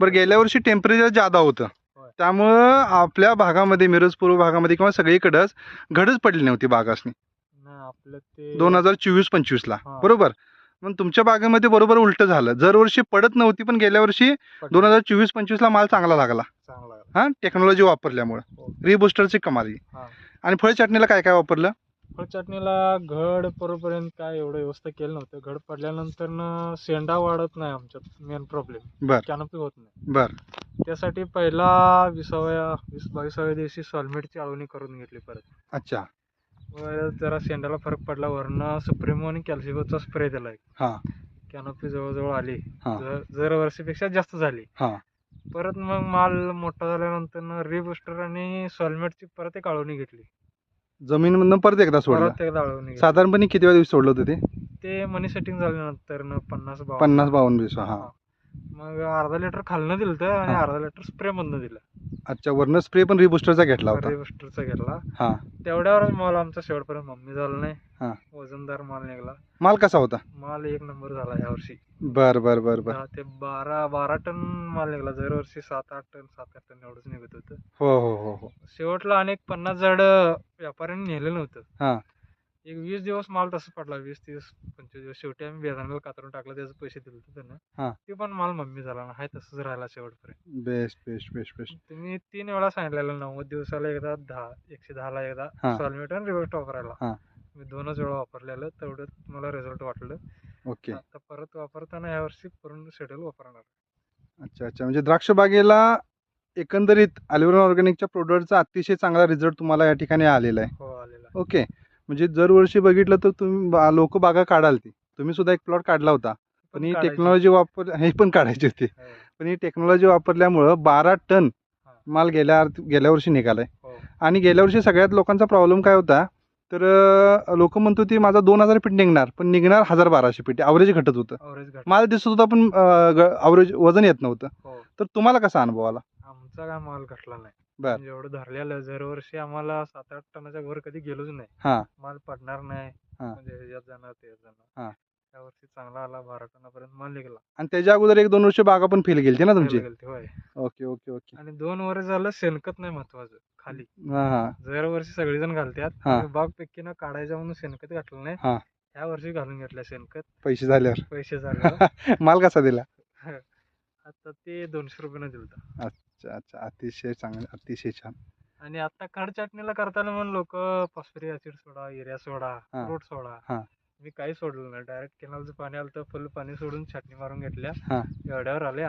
बरं गेल्या वर्षी टेम्परेचर जादा होतं. त्यामुळं आपल्या भागामध्ये मिरज पूर्व भागामध्ये किंवा सगळीकडेच घडच पडली नव्हती बागासनी दोन हजार चोवीस पंचवीसला हा. बरोबर मग तुमच्या बागेमध्ये बरोबर उलट झालं दरवर्षी पडत नव्हती पण गेल्या वर्षी. दोन हजार चोवीस पंचवीसला माल चांगला लागला. हा टेक्नॉलॉजी वापरल्यामुळे. रिबुस्टरची कमाली हा. आणि फळ चटणीला काय काय वापरलं फळ चटणीला घड पर्यंत काय एवढं व्यवस्था केलं नव्हतं. घड पडल्यानंतर न शेंडा वाढत नाही आमच्यात मेन प्रॉब्लेम बर. कॅनपी होत नाही. बर. त्यासाठी पहिला विसाव्या वीस बावीसाव्या दिवशी सॉलमेटची आळवणी करून घेतली परत. अच्छा. वर जरा शेंड्याला फरक पडला वरनं सुप्रिमो आणि कॅल्सिबोचा स्प्रे दिला एक. हा. कॅनोपी जवळजवळ आली. हा. जर जर वर्षीपेक्षा जास्त झाली. हा. परत मग माल मोठा झाल्यानंतर रिबुस्टर आणि सॉलमेटची परत एक आळवणी घेतली. जमीन परत एकदा सोडलं परत एकदा. साधारणपणे किती वेळा दिवस सोडलं होतं ते ते मनी सेटिंग झाल्यानंतर न पन्नास बावन्न. पन्नास बावन्न दिवस हा मग अर्धा लिटर खालनं दिलं होतं आणि हा. अर्धा लिटर स्प्रे मधनं दिलं. अच्छा वरनं स्प्रे पण रिबुस्टरचा घेतला होता. रिबुस्टरचा घेतला. हा. तेवढ्यावर माल आमचा शेवटपर्यंत मम्मी झाला नाही. वजनदार माल निघाला. माल कसा होता? माल एक नंबर झाला या वर्षी. बर बर बर बर. दहा ते बारा बारा टन माल निघाला. दरवर्षी सात आठ टन सात आठ टन एवढंच निघत होतं. हो हो हो हो. शेवटला अनेक पन्नास जड व्यापाऱ्यांनी नेलं नव्हतं. हा. एक वीस दिवस माल तसं पडला वीस तीस पंचवीस दिवस. शेवटी आम्ही बेदाण्याला कातरून टाकलं त्याचे पैसे दिले होते हा. त्यांना ते पण माल मम्मी झाला ना हाय तसंच राहिला शेवटपर्यंत. Best best best best. तुम्ही तीन वेळा सांगितलेलं नव्वद दिवसाला एकदा दहा एकशे दहाला एकदा हा. सॉल्मेट आणि रिव्हर्स हा. वापरायला मी दोनच वेळा वापरलेलं तेवढं मला रिझल्ट वाटलं. ओके. आता परत वापरताना या वर्षी पूर्ण शेड्यूल वापरणार. अच्छा अच्छा. म्हणजे द्राक्ष बागेला एकंदरीत अलिव्हन ऑर्गॅनिकच्या प्रोडक्टचा अतिशय चांगला रिझल्ट तुम्हाला या ठिकाणी आलेला आहे. हो आलेला ओके. म्हणजे दरवर्षी बघितलं तर तुम्ही लोक बागा काढाल ती. तुम्ही सुद्धा एक प्लॉट काढला होता. पण ही. टेक्नॉलॉजी वापर हे पण काढायची होती. हो, पण ही टेक्नॉलॉजी वापरल्यामुळं बारा टन. माल गेल्या गेल्या वर्षी निघालाय. हो. आणि गेल्या वर्षी सगळ्यात लोकांचा प्रॉब्लेम काय होता? तर लोक म्हणतो ती माझा दोन हजार पीठ निघणार पण निघणार हजार बाराशे पीठ. ॲव्हरेज घटत होतं. अवरेज माल दिसत होता पण ॲव्हरेज वजन येत नव्हतं. हो. तर तुम्हाला कसा अनुभव आला? आमचा काय माल घटला नाही. बर. म्हणजे एवढं धरलेलं दरवर्षी आम्हाला सात आठ टनाच्या वर कधी गेलोच नाही. हा. माल पडणार नाही. हा. म्हणजे ह्याच्यात जाणार ते हा. जाणार. त्या वर्षी चांगला आला बारा टनापर्यंत माल निघाला. आणि त्याच्या अगोदर एक दोन वर्ष बागा पण फेल गेली ना तुमची? ते, होय. Okay okay okay. आणि दोन वर झालं शेणखत नाही महत्वाचं खाली. हा हा. दरवर्षी सगळेजण घालतात हा. बाग पैकीनं काढायचं म्हणून शेणखत घातलं नाही. हा. ह्या वर्षी घालून घेतलं शेणखत. पैसे झाल्यावर. पैसे झाले माल कसा दिला? आता ते दोनशे रुपयानं दिलं अच्छा अच्छा. अतिशय चांगलं अतिशय छान. आणि आता खड चटणीला करताना पण लोक phosphoric acid soda urea soda हा. Fruit soda. हा. मी काही सोडलं नाही. डायरेक्ट केनालचं पाणी आलं तर फुल पाणी सोडून छाटणी मारून घेतल्या. हा. एवढ्यावर आले